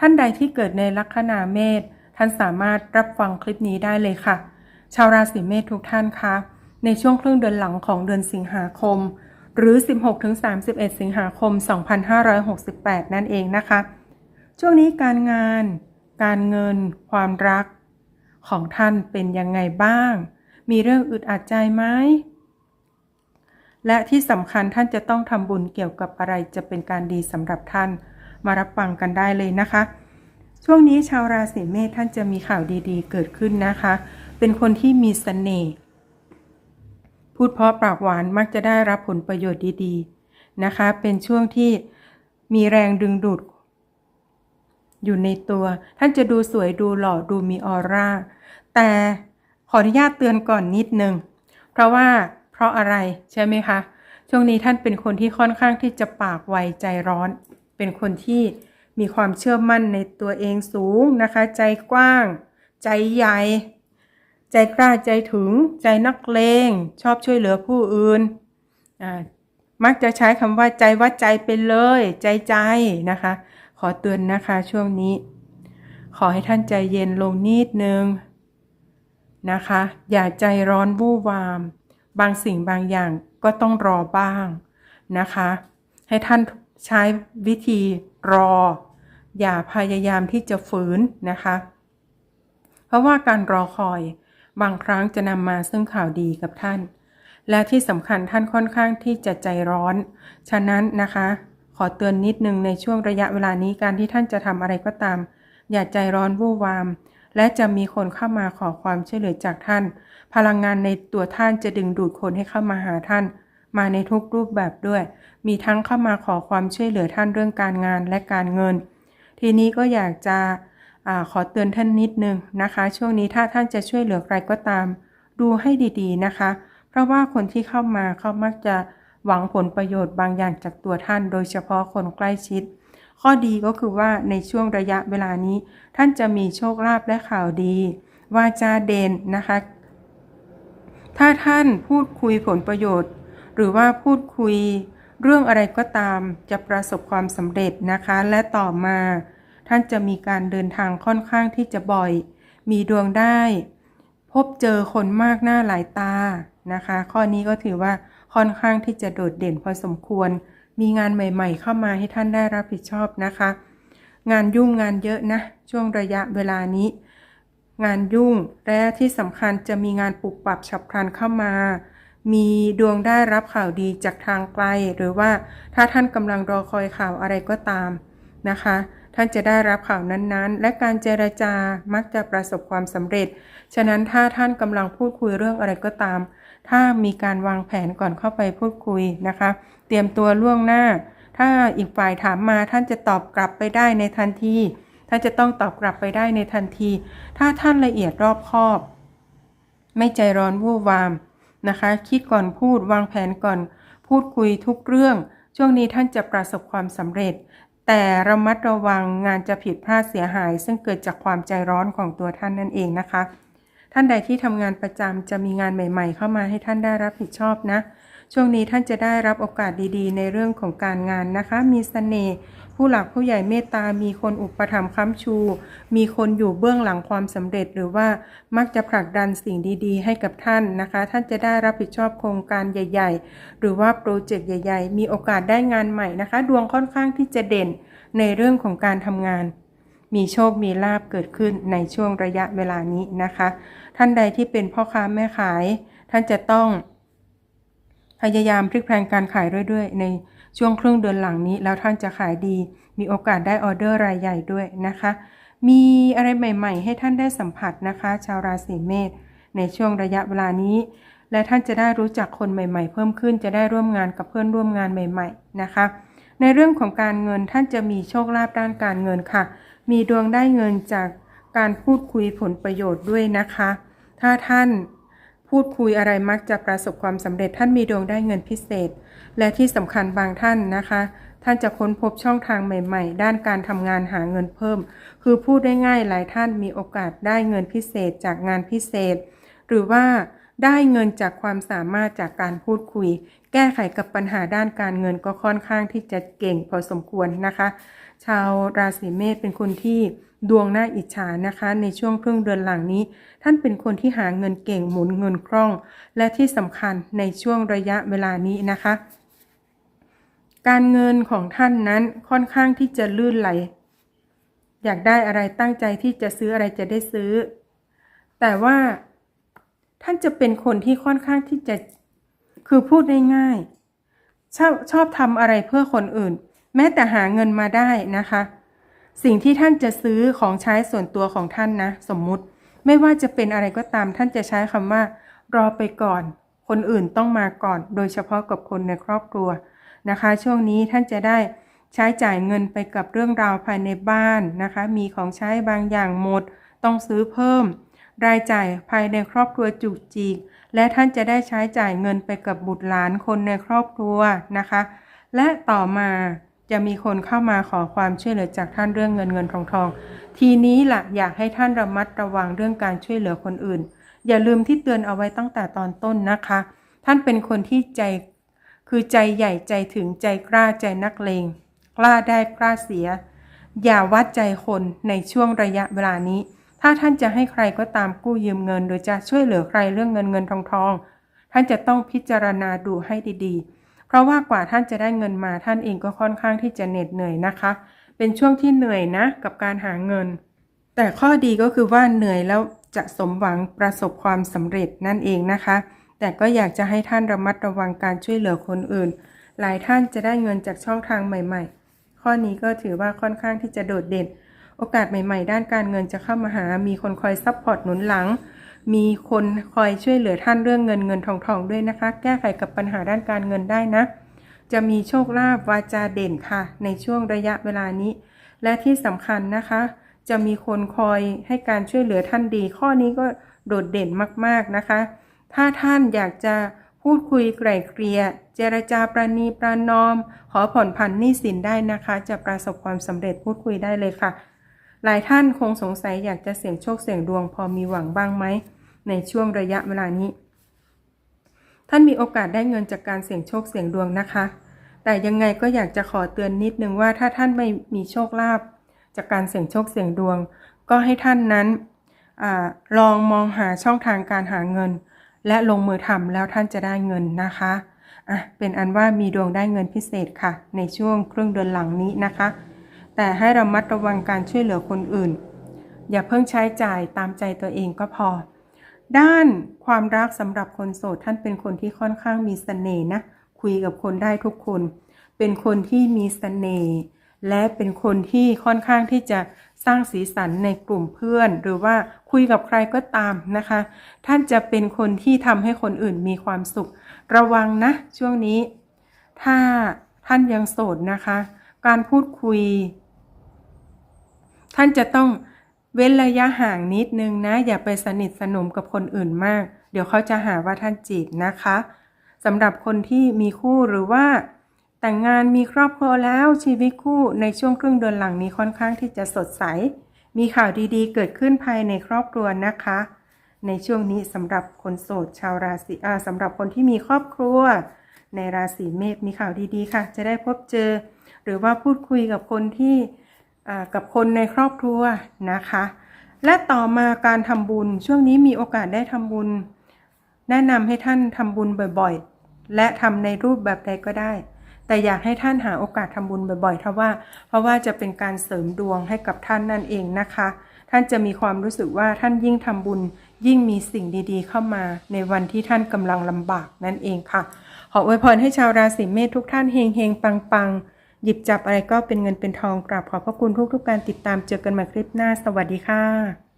ท่านใดที่เกิดในลัคนาเมษท่านสามารถรับฟังคลิปนี้ได้เลยค่ะ ชาวราศีเมษทุกท่านคะในช่วงครึ่งเดือนหลังของเดือนสิงหาคม หรือ 16-31 สิงหาคม 2568 นั่นเองนะคะ ช่วงนี้การงาน การเงิน ความรัก ของท่านเป็นยังไงบ้าง มีเรื่องอึดอัดใจไหมและที่สำคัญท่านจะต้องทำบุญเกี่ยวกับอะไรจะเป็นการดีสำหรับท่าน มารับฟังกันได้เลยนะคะ ช่วงนี้ชาวราศีเมษท่านจะมีข่าวดีๆ เกิดขึ้นนะคะ เป็นคนที่มีเสน่ห์พูดเพราะปากหวานมักจะได้รับผลประโยชน์ดีๆนะคะ เป็นช่วงที่มีแรงดึงดูดอยู่ในตัว ท่านจะดูสวยดูหล่อดูมีออร่า แต่ขออนุญาตเตือนก่อนนิดนึง เพราะว่าเพราะอะไรใช่ไหมคะ ช่วงนี้ท่านเป็นคนที่ค่อนข้างที่จะปากไวใจร้อน เป็นคนที่มีความเชื่อมั่นในตัวเองสูงนะคะ ใจกว้าง ใจใหญ่ ใจกล้าใจถึง ใจนักเลง ชอบช่วยเหลือผู้อื่น มักจะใช้คำว่าใจวัดใจไปเลย ใจใจนะคะ ขอเตือนนะคะช่วงนี้ ขอให้ท่านใจเย็นลงนิดนึงนะคะ อย่าใจร้อนวู่วาม บางสิ่งบางอย่างก็ต้องรอบ้างนะคะ ให้ท่าน ใช้วิธีรอ อย่าพยายามที่จะฝืนนะคะ เพราะว่าการรอคอยบางครั้งจะนำมาซึ่งข่าวดีกับท่าน และที่สำคัญท่านค่อนข้างที่จะใจร้อน ฉะนั้นนะคะ ขอเตือนนิดนึงในช่วงระยะเวลานี้การที่ท่านจะทำอะไรก็ตาม อย่าใจร้อนวู่วาม และจะมีคนเข้ามาขอความช่วยเหลือจากท่าน พลังงานในตัวท่านจะดึงดูดคนให้เข้ามาหาท่าน มาในทุกรูปแบบด้วย มีทั้งเข้ามาขอความช่วยเหลือท่านเรื่องการงานและการเงิน ทีนี้ก็อยากจะอขอเตือนท่านนิดนึงนะคะ ช่วงนี้ถ้าท่านจะช่วยเหลือใครก็ตาม ดูให้ดีๆนะคะ เพราะว่าคนที่เข้ามาเขามักจะหวังผลประโยชน์บางอย่างจากตัวท่าน โดยเฉพาะคนใกล้ชิด ข้อดีก็คือว่าในช่วงระยะเวลานี้ ท่านจะมีโชคลาภและข่าวดีวาจาเด่นนะคะ ถ้าท่านพูดคุยผลประโยชน์ หรือว่าพูดคุย เรื่องอะไรก็ตามจะประสบความสำเร็จนะคะ และต่อมา ท่านจะมีการเดินทางค่อนข้างที่จะบ่อย มีดวงได้ พบเจอคนมากหน้าหลายตานะคะ ข้อนี้ก็ถือว่าค่อนข้างที่จะโดดเด่นพอสมควร มีงานใหม่ ๆ เข้ามาให้ท่านได้รับผิดชอบนะคะ งานยุ่งงานเยอะนะ ช่วงระยะเวลานี้ งานยุ่งและที่สำคัญจะมีงานปรับปรับฉับพลันเข้ามา มีดวงได้รับข่าวดีจากทางไกล หรือว่าถ้าท่านกำลังรอคอยข่าวอะไรก็ตามนะคะ ท่านจะได้รับข่าวนั้นๆ และการเจรจามักจะประสบความสำเร็จ ฉะนั้นถ้าท่านกำลังพูดคุยเรื่องอะไรก็ตาม ถ้ามีการวางแผนก่อนเข้าไปพูดคุยนะคะ เตรียมตัวล่วงหน้า ถ้าอีกฝ่ายถามมาท่านจะตอบกลับไปได้ในทันทีท่านจะต้องตอบกลับไปได้ในทันที ถ้าท่านละเอียดรอบคอบ ไม่ใจร้อนวู่วาม นะคะ คิดก่อนพูดวางแผนก่อน พูดคุยทุกเรื่อง ช่วงนี้ท่านจะประสบความสำเร็จ แต่ระมัดระวังงานจะผิดพลาดเสียหาย ซึ่งเกิดจากความใจร้อนของตัวท่านนั่นเองนะคะ ท่านใดที่ทำงานประจำจะมีงานใหม่ ๆ เข้ามาให้ท่านได้รับผิดชอบนะ ช่วงนี้ท่านจะได้รับโอกาสดีๆ ในเรื่องของการงานนะคะ มีเสน่ห์ผู้หลักผู้ใหญ่เมตตา มีคนอุปถัมภ์ค้ำชู มีคนอยู่เบื้องหลังความสำเร็จ หรือว่ามักจะผลักดันสิ่งดีๆ ให้กับท่านนะคะ ท่านจะได้รับผิดชอบโครงการใหญ่ ๆ หรือว่าโปรเจกต์ใหญ่ ๆ มีโอกาสได้งานใหม่นะคะ ดวงค่อนข้างที่จะเด่นในเรื่องของการทำงาน มีโชค มีลาบเกิดขึ้นในช่วงระยะเวลานี้นะคะ ท่านใดที่เป็นพ่อค้าแม่ขาย ท่านจะต้อง พยายามพลิกแพลงการขายเรื่อยๆ ในช่วงครึ่งเดือนหลังนี้ แล้วท่านจะขายดี มีโอกาสได้ออเดอร์รายใหญ่ด้วยนะคะ มีอะไรใหม่ๆ ให้ท่านได้สัมผัสนะคะ ชาวราศีเมษในช่วงระยะเวลานี้ และท่านจะได้รู้จักคนใหม่ๆ เพิ่มขึ้นจะได้ร่วมงานกับเพื่อนร่วมงานใหม่ ๆนะคะ ในเรื่องของการเงินท่านจะมีโชคลาภด้านการเงินค่ะ มีดวงได้เงินจากการพูดคุยผลประโยชน์ด้วยนะคะ ถ้าท่าน พูดคุยอะไรมักจะประสบความสำเร็จท่านมีดวงได้เงินพิเศษ และที่สำคัญบางท่านนะคะ ท่านจะค้นพบช่องทางใหม่ ๆ ด้านการทำงานหาเงินเพิ่ม คือพูดได้ง่ายหลายท่านมีโอกาสได้เงินพิเศษจากงานพิเศษ หรือว่าได้เงินจากความสามารถจากการพูดคุย แก้ไขกับปัญหาด้านการเงินก็ค่อนข้างที่จะเก่งพอสมควรนะคะ ชาวราศีเมษเป็นคนที่ ดวงหน่าอิจฉานะคะ ในช่วงครึ่งเดือนหลังนี้ ท่านเป็นคนที่หาเงินเก่งหมุนเงินคล่อง และที่สำคัญในช่วงระยะเวลานี้นะคะ การเงินของท่านนั้นค่อนข้างที่จะลื่นไหล อยากได้อะไรตั้งใจที่จะซื้ออะไรจะได้ซื้อ แต่ว่าท่านจะเป็นคนที่ค่อนข้างที่จะคือพูดได้ง่ายชอบชอบทำอะไรเพื่อคนอื่น แม้แต่หาเงินมาได้นะคะ สิ่งที่ท่านจะซื้อของใช้ส่วนตัวของท่านนะ สมมุติ ไม่ว่าจะเป็นอะไรก็ตามท่านจะใช้คำว่า รอไปก่อน คนอื่นต้องมาก่อน โดยเฉพาะกับคนในครอบครัวนะคะ ช่วงนี้ท่านจะได้ใช้จ่ายเงินไปกับเรื่องราวภายในบ้านนะคะ มีของใช้บางอย่างหมด ต้องซื้อเพิ่ม รายจ่ายภายในครอบครัวจุกจิก และท่านจะได้ใช้จ่ายเงินไปกับบุตรหลานคนในครอบครัวนะคะ และต่อมา จะมีคนเข้ามาขอความช่วยเหลือจากท่านเรื่องเงินเงินทองทอง ทีนี้ล่ะอยากให้ท่านระมัดระวังเรื่องการช่วยเหลือคนอื่น อย่าลืมที่เตือนเอาไว้ตั้งแต่ตอนต้นนะคะ ท่านเป็นคนที่ใจคือใจใหญ่ใจถึงใจกล้าใจนักเลงกล้าได้กล้าเสีย อย่าวัดใจคนในช่วงระยะเวลานี้ ถ้าท่านจะให้ใครก็ตามกู้ยืมเงิน หรือจะช่วยเหลือใครเรื่องเงินเงินทองทอง ท่านจะต้องพิจารณาดูให้ดีๆ เพราะว่ากว่าท่านจะได้เงินมาท่านเองก็ค่อนข้างที่จะเหน็ดเหนื่อยนะคะ เป็นช่วงที่เหนื่อยนะกับการหาเงิน แต่ข้อดีก็คือว่าเหนื่อยแล้วจะสมหวังประสบความสำเร็จนั่นเองนะคะ แต่ก็อยากจะให้ท่านระมัดระวังการช่วยเหลือคนอื่น หลายท่านจะได้เงินจากช่องทางใหม่ ๆ ข้อนี้ก็ถือว่าค่อนข้างที่จะโดดเด่น โอกาสใหม่ ๆ ด้านการเงินจะเข้ามาหา มีคนคอยซัพพอร์ตหนุนหลัง มีคนคอยช่วยเหลือท่านเรื่องเงินเงินทองทองด้วยนะคะ แก้ไขกับปัญหาด้านการเงินได้นะ จะมีโชคลาภวาจาเด่นค่ะ ในช่วงระยะเวลานี้ และที่สำคัญนะคะ จะมีคนคอยให้การช่วยเหลือท่านดี ข้อนี้ก็โดดเด่นมากๆนะคะ ถ้าท่านอยากจะพูดคุยไกล่เกลี่ยเจรจาประนีประนอม ขอผ่อนผันหนี้สินได้นะคะ จะประสบความสำเร็จพูดคุยได้เลยค่ะ หลายท่านคงสงสัยอยากจะเสี่ยงโชคเสี่ยงดวงพอมีหวังบ้างไหม ในช่วงระยะเวลานี้ ท่านมีโอกาสได้เงินจากการเสี่ยงโชคเสี่ยงดวงนะคะ แต่ยังไงก็อยากจะขอเตือนนิดนึงว่าถ้าท่านไม่มีโชคลาภจากการเสี่ยงโชคเสี่ยงดวง ก็ให้ท่านนั้นอลองมองหาช่องทางการหาเงิน และลงมือทำแล้วท่านจะได้เงินนะคะอะเป็นอันว่ามีดวงได้เงินพิเศษค่ะ ในช่วงครึ่งเดือนหลังนี้นะคะ แต่ให้ระมัดระวังการช่วยเหลือคนอื่น อย่าเพิ่งใช้จ่ายตามใจตัวเองก็พอ ด้านความรักสำหรับคนโสดท่านเป็นคนที่ค่อนข้างมีเสน่ห์นะคุยกับคนได้ทุกคน เป็นคนที่มีเสน่ห์และเป็นคนที่ค่อนข้างที่จะสร้างสีสันในกลุ่มเพื่อน หรือว่าคุยกับใครก็ตามนะคะ ท่านจะเป็นคนที่ทำให้คนอื่นมีความสุข ระวังนะ ช่วงนี้ ถ้าท่านยังโสดนะคะ การพูดคุย ท่านจะต้องเว้นระยะห่างนิดนึงนะ อย่าไปสนิทสนมกับคนอื่นมาก เดี๋ยวเขาจะหาว่าท่านจีบนะคะสำหรับคนที่มีคู่หรือว่า แต่งงานมีครอบครัวแล้วชีวิตคู่ในช่วงครึ่งเดือนหลังนี้ค่อนข้างที่จะสดใส มีข่าวดีๆ เกิดขึ้นภายในครอบครัวนะคะ ในช่วงนี้สำหรับคนโสดชาวราศีสำหรับคนที่มีครอบครัว ในราศีเมษมีข่าวดีๆค่ะ จะได้พบเจอ หรือว่าพูดคุยกับคนที่ กับคนในครอบครัวนะคะ และต่อมาการทำบุญช่วงนี้มีโอกาสได้ทำบุญ แนะนำให้ท่านทำบุญบ่อยๆ และทำในรูปแบบใดก็ได้ แต่อยากให้ท่านหาโอกาสทำบุญบ่อยๆเพราะว่าเพราะว่าจะเป็นการเสริมดวงให้กับท่านนั่นเองนะคะ ท่านจะมีความรู้สึกว่าท่านยิ่งทำบุญ ยิ่งมีสิ่งดีๆ เข้ามาในวันที่ท่านกำลังลำบากนั่นเองค่ะ ขออวยพรให้ชาวราศีเมษทุกท่านเฮงเฮงปังปังๆ หยิบจับอะไรก็เป็นเงินเป็นทองกราบขอบพระคุณทุกๆกการติดตามเจอกันใหม่คลิปหน้า สวัสดีค่ะ